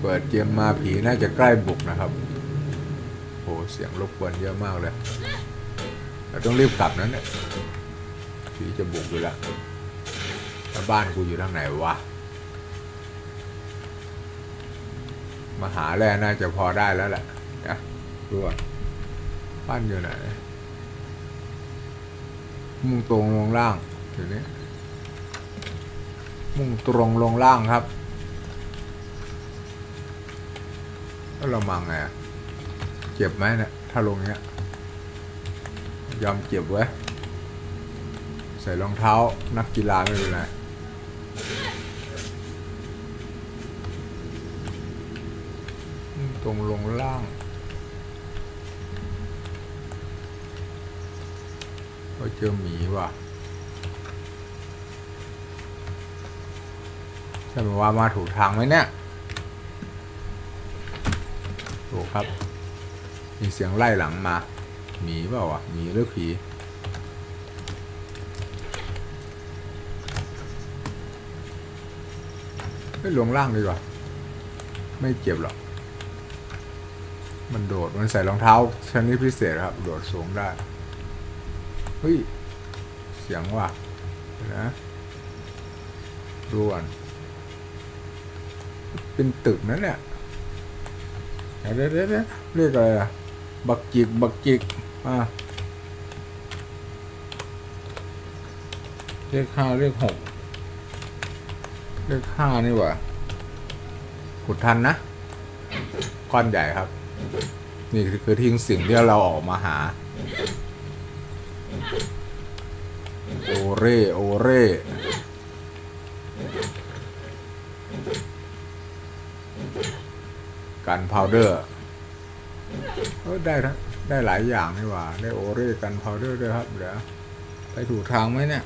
เปิดเกมมาผีน่าจะใกล้บุกนะครับโหเสียงรบกวนเยอะมากเลยเราต้องรีบกลับนั้นเนี่ยผีจะบุกอยู่แล้วแล้วบ้านกูอยู่ทางไหนวะมาหาแร่น่าจะพอได้แล้วแหละนะดูก่อนบ้านอยู่ไหนมุ่งตรงลงล่างทีนี้มุ่งตรงลงล่างครับ แล้วเรามาไงเจ็บไหมเนี่ยถ้าลงเนี้ยยอมเจ็บไว้ใส่รองเท้านักกีฬาไม่เป็นไรตรงลงล่างก็เจอหมีว่ะใช่ไหมว่ามาถูกทางไหมเนี่ย ถูกครับ มีเสียงไล่หลังมาหมีเปล่าวะหมีหรือผีไม่ลงล่างดีกว่า ไม่เจ็บหรอก มันโดด มันใส่รองเท้าชนิดพิเศษครับ โดดสูงได้ เฮ้ย เสียงว่ะนะดูก่อนเป็นตึกนั่นเนี่ย เดี๋ยวเดี๋ยวเรียกอะไรอะบักจิก บักจิก อะเลขห้าเลขหกเลขห้านี่หว่าขุดทันนะ ก้อนใหญ่ครับ นี่คือทิ้งสิ่งที่เราออกมาหา โอเร่ โอเร่ กันพาวเดอร์ได้ทั้งได้หลายอย่างนี่หว่า ได้โอเร่กันพาวเดอร์ด้วยครับ เดี๋ยว ไปถูกทางไหมเนี่ย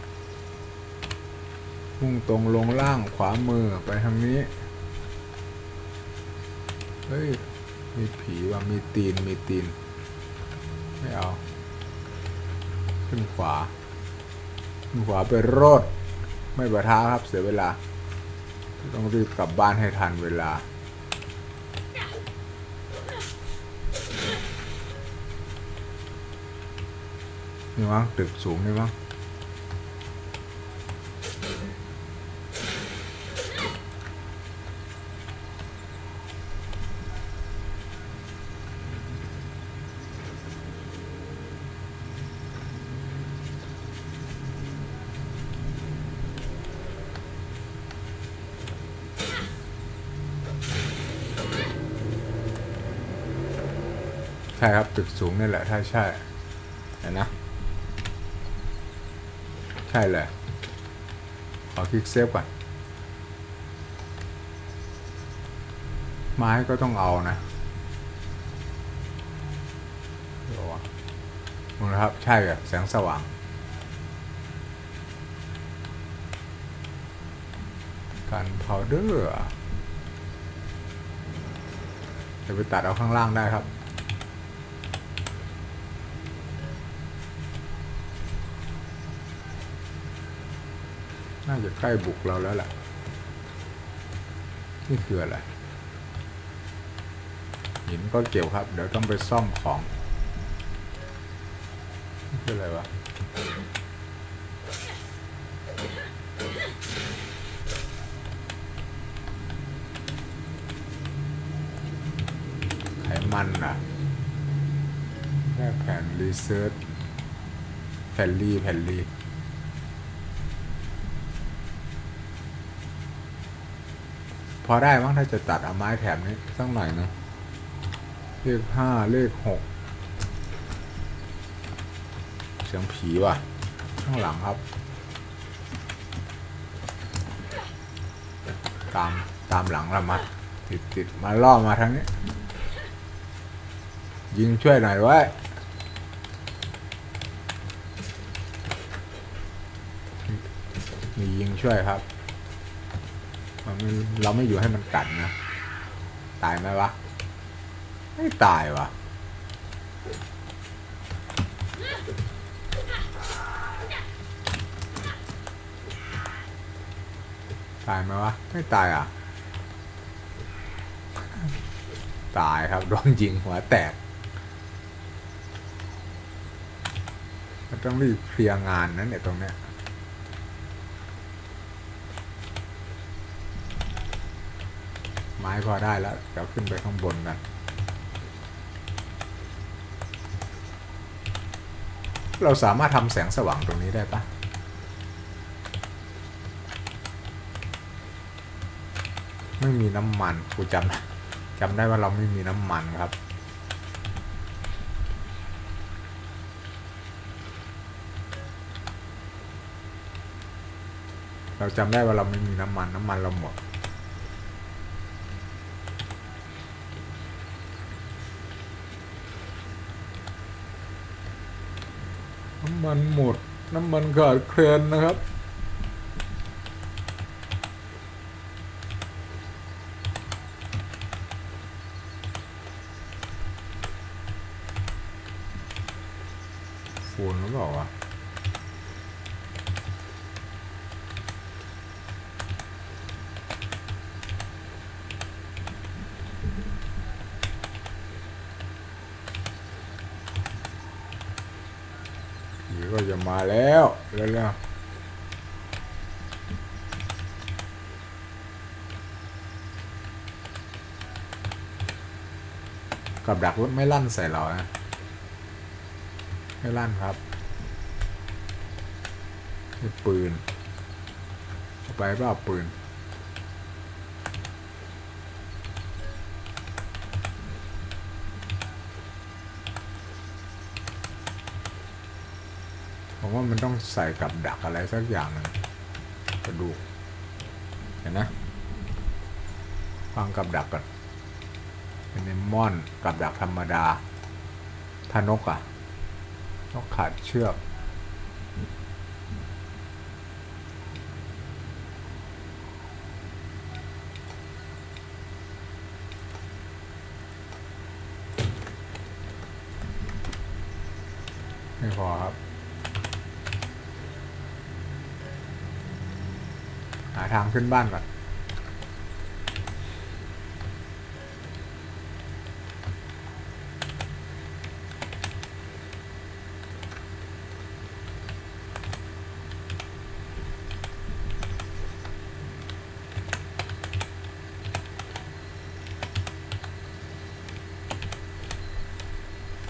พุ่งตรงลงล่างขวามือไปทางนี้ เฮ้ย มีผีว่ะมีตีน มีตีน ไม่เอา ขึ้นขวา ขึ้นขวาไปโรด ไม่ประท้าครับเสียเวลา ต้องรีบกลับบ้านให้ทันเวลา นี่มั้งตึกสูงนี่มั้งใช่ครับตึกสูงนี่แหละถ้าใช่เห็นนะ ใช่เลย ขอคลิกเซฟก่อน ไม้ก็ต้องเอานะเดี๋ยวมึงนะครับ ใช่อะแสงสว่างกันพาวเดอร์จะไปตัดเอาข้างล่างได้ครับ น่าจะใกล้บุกเราแล้วแหละนี่คืออะไรหินก็เกี่ยวครับ เดี๋ยวต้องไปซ่อมของนี่คืออะไรวะไขมันอะแค่แผ่นรีเซิร์ชแผ่นรีแผ่นรี พอได้มั้งถ้าจะตัดเอาไม้แถมนี้สักหน่อยนะเลขห้าเลขหกเสียงผีว่ะ ข้างหลังครับ ตามตามหลังเรามาติดติดมาล่อมาทางนี้ ยิงช่วยหน่อยไว้มียิงช่วยครับ มันเราไม่อยู่ให้มันกัดนะ ตายไหมวะ ไม่ตายวะตายไหมวะ ไม่ตายอะ ตายครับโดนยิงหัวแตกมันต้องรีบเคลียร์งานนั้นเนี่ยตรงเนี้ย ไม้พอได้แล้วเดี๋ยวขึ้นไปข้างบนกันเราสามารถทำแสงสว่างตรงนี้ได้ปะไม่มีน้ำมันกูจำจำได้ว่าเราไม่มีน้ำมันครับ เราจำได้ว่าเราไม่มีน้ำมันน้ำมันเราหมดำมันหมด น้ำมันขาดแคลนนะครับ ฝุ่นหรือเปล่าวะผีก็จะ มาแล้วเร็วๆกับดักรถไม่ลั่นใส่เรานะ ไม่ลั่นครับปืน ไปเปล่าปืน ผม ว่ามันต้องใส่กับดักอะไรสักอย่างหนึงกระดูกเห็นนะฟังกับดักก่อนเป็นมอนกับดักธรรมดาทานกอะต้องขาดเชือกไม่พอครับ หาทางขึ้นบ้านก่อน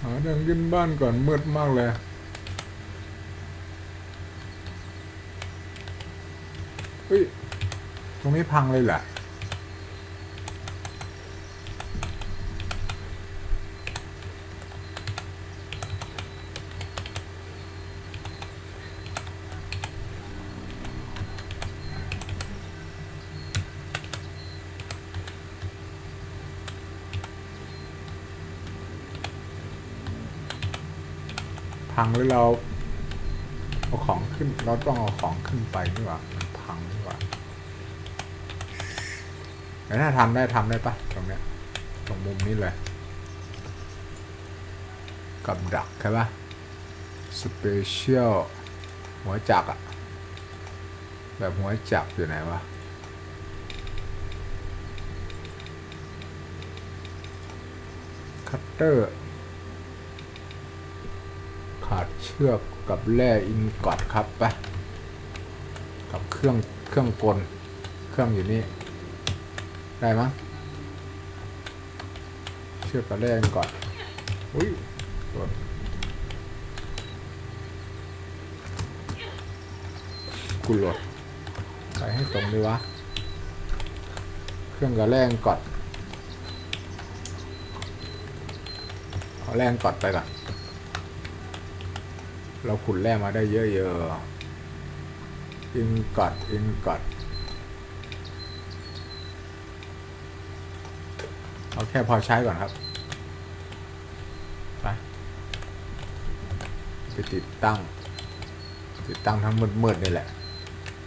หาทางขึ้นบ้านก่อนมืดมากเลย เฮ้ย ตรงนี้พังเลยแหละพังหรือเราเอาของขึ้น เราต้องเอาของขึ้นไปนี่หว่ามันพังนี่หว่า แต่ถ้าทำได้ทำได้ปะตรงเนี้ยตรงมุมนี้เลย กับดักใช่ปะสเปเชียลหัวจักอะแบบหัวจักอยู่ไหนวะคัตเตอร์ ขาดเชือกกับแร่อินกอดครับปะกับเครื่องเครื่องกล เครื่องอยู่นี่ ได้มั้งเชื่อกกับแร่อน อุ้ยโดกูหลดไปให้ตรงดีวะ เครื่องกับแร่อนกอดเอาแร่อนไปก่อนเราขุดแร่มาได้เยอะๆอินกอดอินกอด เอาแค่พอใช้ก่อนครับ ไป ไปติดตั้ง ติดตั้งทั้งมืดๆนี่แหละ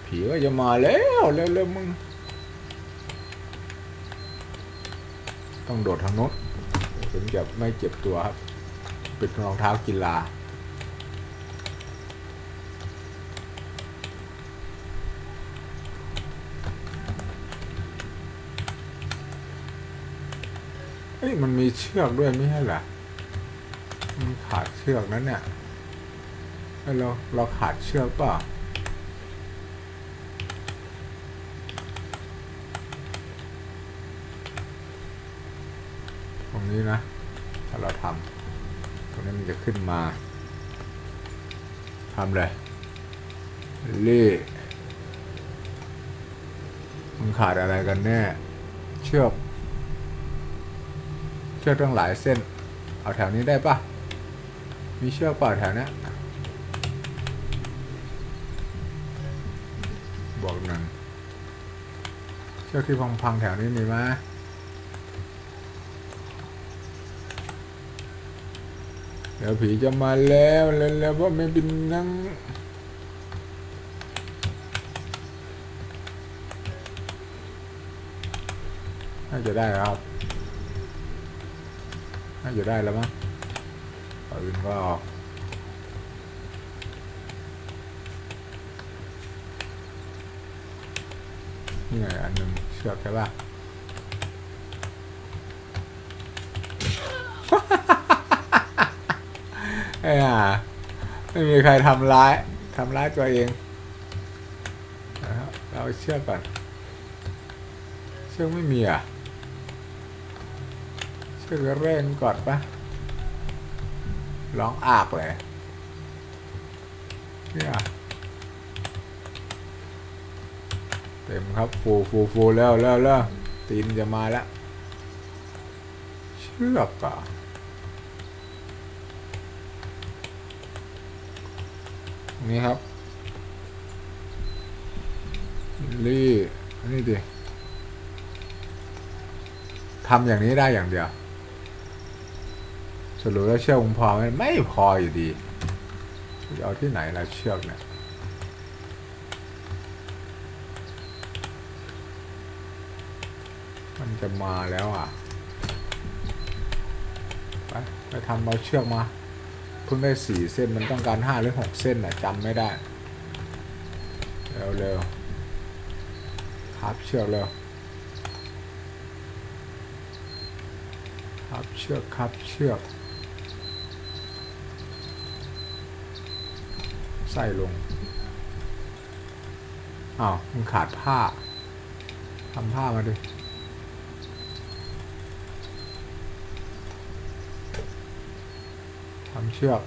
ผีก็จะมาแล้วเร็วๆมึง ต้องโดดทางโน้นถึงจะไม่เจ็บตัวครับ ปิดรองเท้ากีฬา เอ้ยมันมีเชือกด้วยไม่ใช่เหรอมันขาดเชือกนั้นเนี่ยเอ้เราเราขาดเชือกเปล่าตรงนี้นะ ถ้าเราทำตรงนี้มันจะขึ้นมาทำเลยเล่มันขาดอะไรกันแน่ เชือก ชือกตั้งหลายเส้น เอาแถวนี้ได้ปะมีเชือกเปล่าแถวเนี้ยบอกหนึ่งเชือกที่พังๆแถวนี้มีไหมเดี๋ยวผีจะมาแล้วแล้วแล้วว่าไม่เป็นนั่งน่าจะได้ครับ น่าจะได้แล้วมั้งปืนก็ออกนี่ไงอันหนึ่งเชือกใช่ปะไอ้ห่าไม่มีใครทำร้ายทำร้ายตัวเองนะครับเราเอาเชือกก่อนเชือกไม่มีอะ เชือเร่งก่อนปะร้องอากเลยเนี่ยเต็มครับฟูฟูฟูแล้วแล้วแล้วตีนจะมาแล้วเชือกอะนี่ครับลี่นนี้ดิทำอย่างนี้ได้อย่างเดียว สรุปแล้วเชือกคงพอไหมไม่พออยู่ดีจะเอาที่ไหนล่ะเชือกเนี่ยมันจะมาแล้วอะไปไปทำเอาเชือกมาเพิ่งได้สี่เส้นมันต้องการห้าหรือหกเส้นอะจำไม่ได้เร็วเร็วครับเชือกเร็วครับเชือกครับเชือก ส่ลงอ้าวมันขาดผ้าทำผ้ามาดิทำเชือก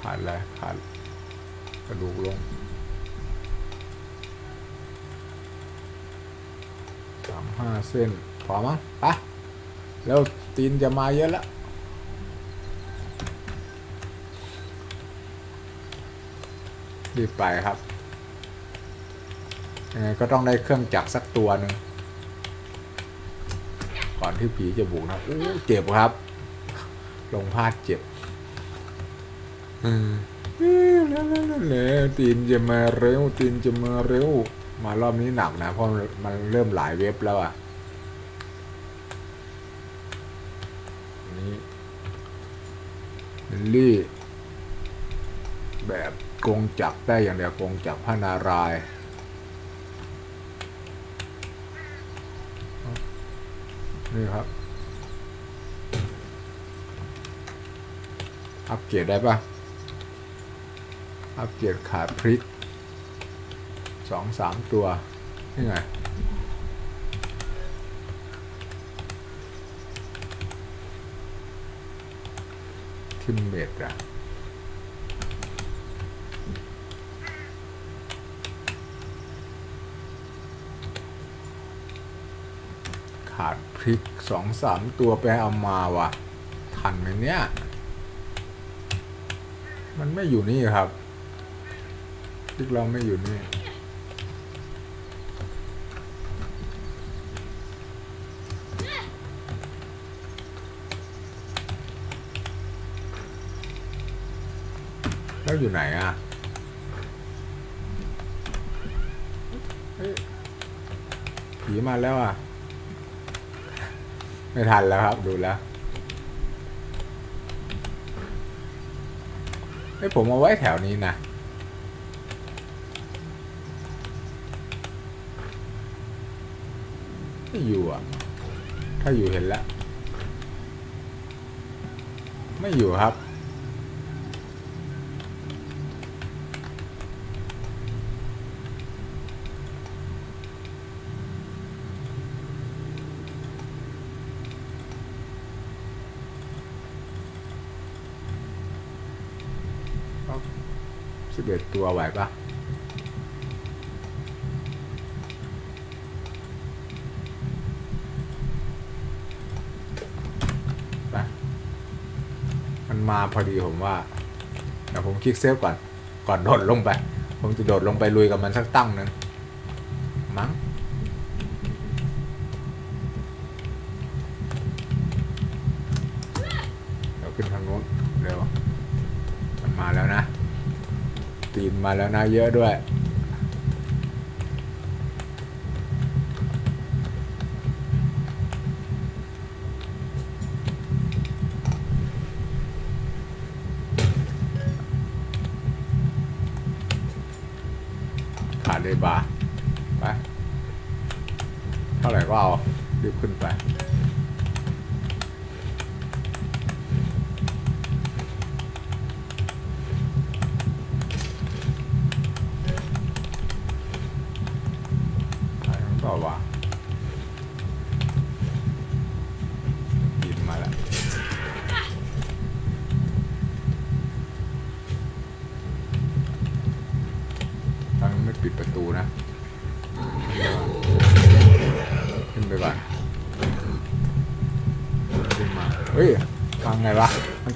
ขาดอะไรขาดกระดูกลงสามห้าเส้นพอมั้งไปแล้วตีนจะมาเยอะแล้ว รีบไปครับยังไงก็ต้องได้เครื่องจักรสักตัวหนึ่งก่อนที่ผีจะบุกนะอู้เจ็บครับ ลงพลาดเจ็บอืมเอ้ยแล้วแล้วแล้วแล้วตีนจะมาเร็วตีนจะมาเร็ว มารอบนี้หนักนะ เพราะมันเริ่มหลายเว็บแล้วอะนี่ลิลลี่แบบก งจักได้อย่างเดียวกงจักพระนารายณ์นี่ครับ อัปเกรดได้ปะอัปเกรดขาดพริกสองสามตัว นี่ไงทิมเมดอะขาด พริกสองสามตัวไปเอามาวะทันไหมเนี่ย มันไม่อยู่นี่ครับพริกเราไม่อยู่นี่แล้วอยู่ไหนอะผีมาแล้วอะ ไม่ทันแล้วครับ ดูแล้วให้ผมเอาไว้แถวนี้นะไม่อยู่อะ ถ้าอยู่เห็นแล้ว ไม่อยู่ครับ สิบเอ็ดตัวไหวปะไปมันมาพอดีผมว่าเดี๋ยวผมคลิกเซฟก่อน ก่อนโดดลงไป ผมจะโดดลงไปลุยกับมันสักตั้งหนึ่งมั้งเดี๋ยวขึ้นทางโน้นเร็วมันมาแล้วนะ ตีนมาแล้วนะเยอะด้วยขาดเลยบาไปเท่าไหร่ก็เอารีบขึ้นไป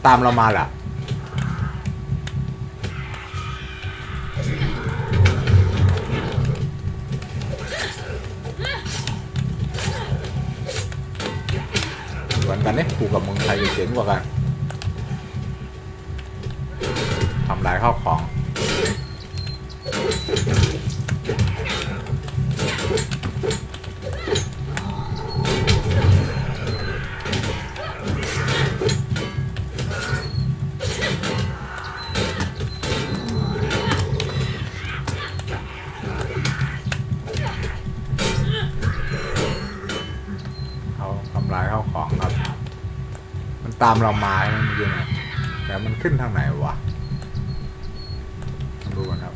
ตามเรามาเหรอเหมือนกันเนี่ยกูกับมึงใครจะเจ๋งกว่ากันทำลายข้าวของ ตามเรามาใช่ไหมเมื่อกี้เนี่ยแต่มันขึ้นทางไหนวะดูกันครับ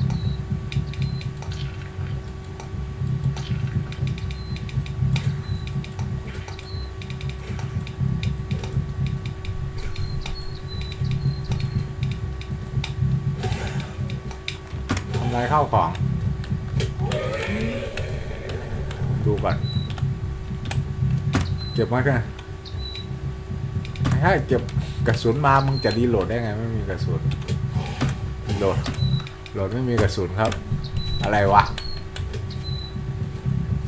ทำลายข้าวของ ดูก่อน เก็บมากัน ไม่ใช่เก็บกระสุนมามึงจะดีโหลดได้ไง ไม่มีกระสุนโหลดโหลดไม่มีกระสุนครับ อะไรวะ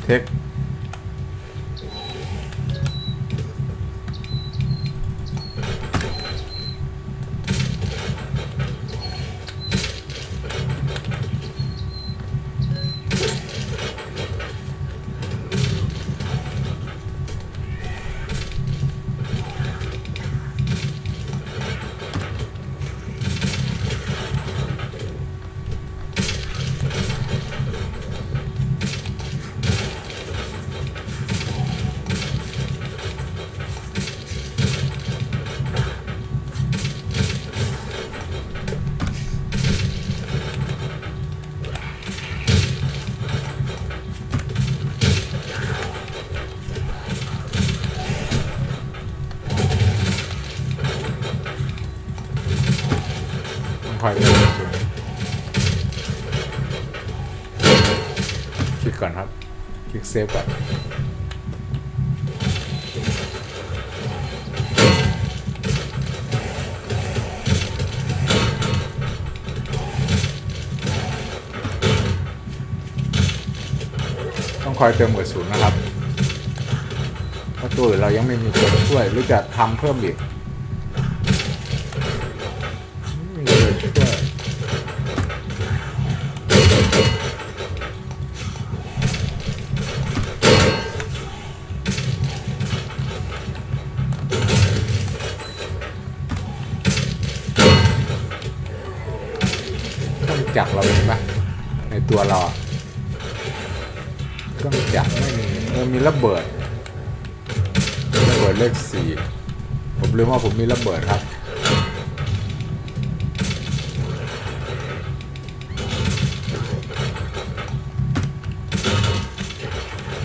เทค เซฟก่อนต้องคอยเติมกระสุนย์นะครับเพราะตัวเรายังไม่มีตัวช่วยหรือจะทำเพิ่มอีก มีระเบิดครับ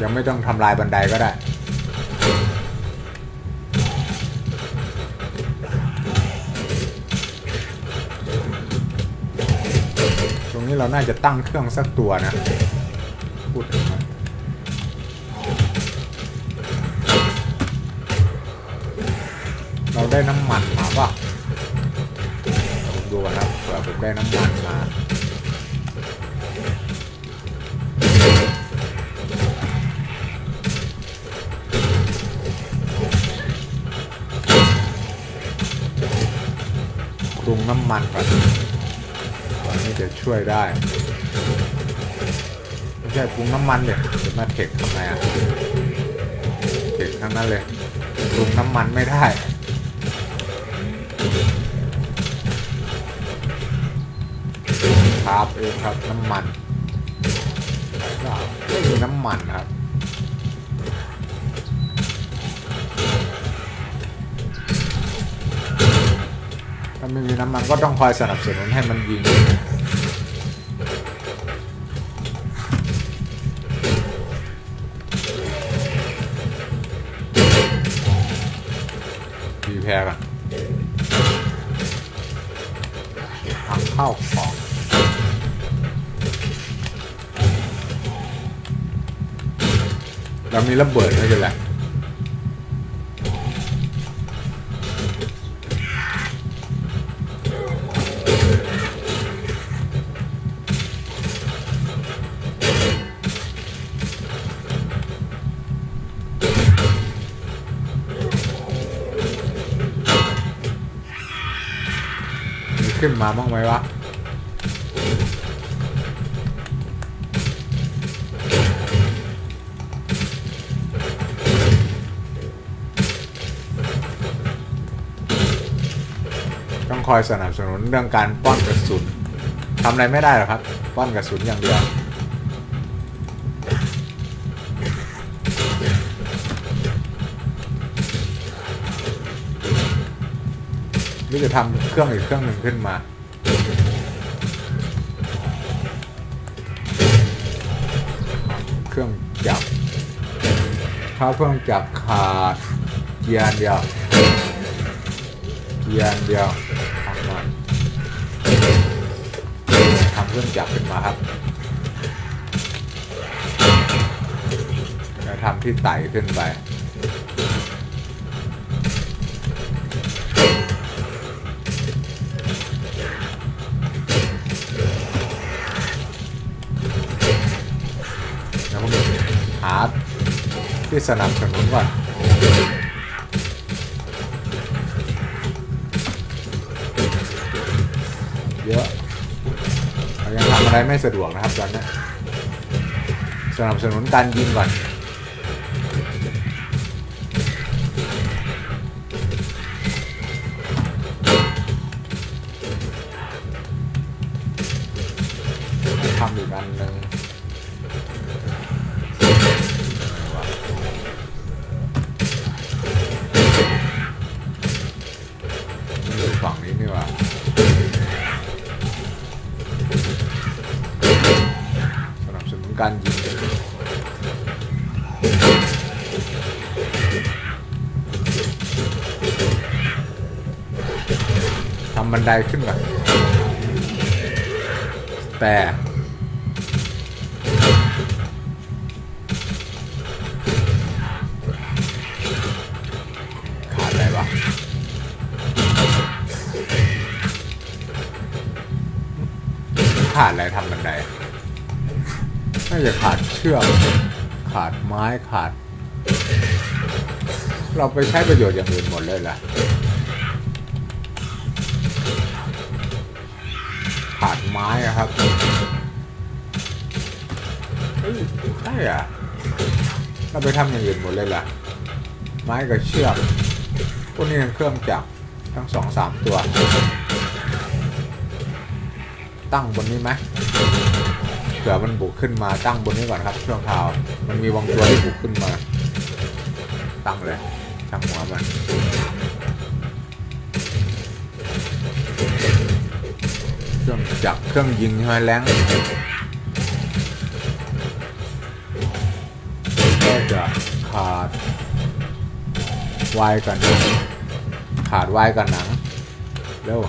ยังไม่ต้องทำลายบันไดก็ได้ตรงนี้เราน่าจะตั้งเครื่องสักตัวนะ พูดถึง ได้น้ำมันมาป่ะดูกันครับเผื่อผมได้น้ำมันมาปรุงน้ำมันก่อนตอนนี้จะช่วยได้ไม่ใช่ปรุงน้ำมันเนี่ยมาเทคทำไมอะเทคทั้งนั้นเลยปรุงน้ำมันไม่ได้ ครับเองครับน้ำมันไม่มีน้ำมันครับถ้าไม่มีน้ำมันก็ต้องคอยสนับสนุนให้มันยิงดีแพ้กันเข้า เรามีระเบิดไม่เป็นไรขึ้นมาบ้างไหมวะ คอยสนับสนุนเรื่องการป้อนกระสุนทำอะไรไม่ได้หรอกครับ ป้อนกระสุนอย่างเดียวหรือจะทำเครื่องอีกเครื่องหนึ่งขึ้นมาเครื่องจักรถ้าเครื่องจักรขาดเกียร์อันเดียวเกียร์อันเดียวทำมาทำ เครื่องจักรขึ้นมาครับแล้วทำที่ไต่ขึ้นไปแล้วก็หาที่สนับสนุนก่อน เยอะ ใช้ไรไม่สะดวกนะครับตอนนี้สนับสนุนการยิงก่อน ไดขึ้นก่อนแต่ขาดอะไรวะขาดอะไรทำบันไดน่าจะขาดเชือกขาดไม้ขาด เราไปใช้ประโยชน์อย่างอื่นหมดเลยล่ะ ขาดไม้อะครับเฮ้ยใช่อะเราไปทำอย่างอื่นหมดเลยล่ะ ไม้กับเชือกพวกนี้เป็นเครื่องจักรทั้งสองสามตัว ตั้งบนนี้ไหมเผื่อมันบุกขึ้นมาตั้งบนนี้ก่อนครับช่วงเท้ามันมีบางตัวที่บุกขึ้นมา ตั้งเลยทช่างหัวมัน เครื่องจักรเครื่องยิงใช่ไหมแรงก็จะขาดวายกันังขาดวายกับหนังเร็ว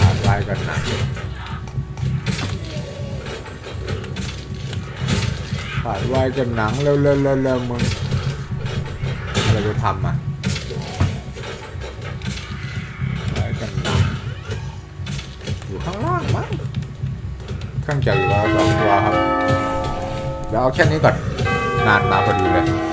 ขาดวายกันหนักขาดวายกันหนังเร็วเร็วเร็ว เราจะทำอะอยู่ข้างล่างมั้งเครื่องจักรอยู่แล้วสองตัวครับเดี๋ยวเอาแค่นี้ก่อน นานมาพอดีเลย